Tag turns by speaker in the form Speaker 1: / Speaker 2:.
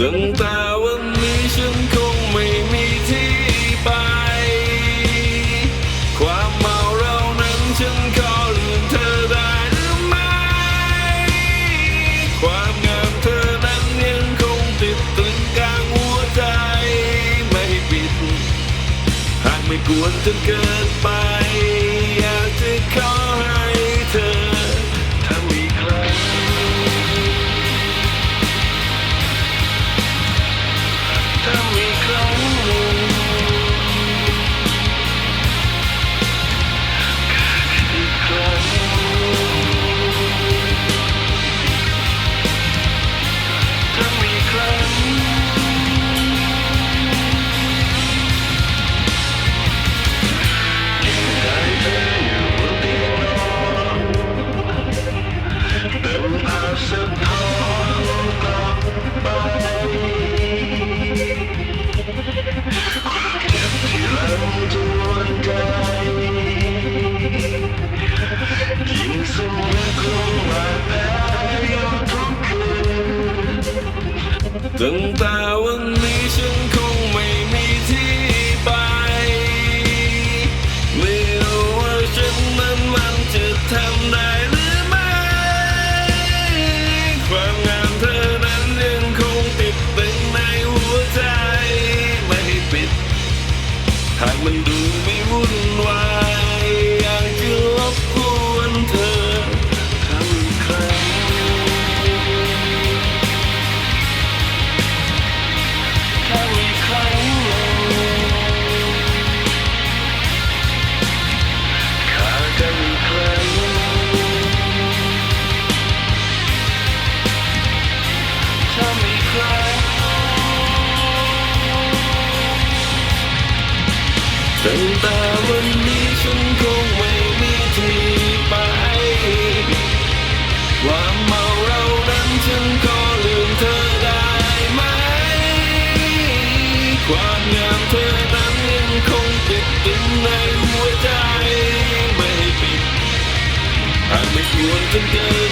Speaker 1: ตั้งแต่วันนี้ฉันคงไม่มีที่ไป ความเมาเรานั้นฉันขอลืมเธอได้หรือไม่ ความงามเธอนั้นยังคงติดตรึงกลางหัวใจไม่ปิด หากไม่กวนจนเกินไป ตั้งแต่วันนี้ฉันคงไม่มีที่ไป ไม่รู้ว่าฉันนั้นมันจะทำได้หรือไม่ ความงามเธอนั้นยังคงติดตึงในหัวใจไม่ได้ปิด หากมันดูไม่วุ่นวาย ตั้งแต่วันนี้ฉันคงไม่มีที่ไป ความเมาเรานั้นฉันขอลืมเธอได้ไหม ความงามเธอนั้นยังคงติดตึงในหัวใจไม่ให้ปิดหากไม่ควรจนเกิ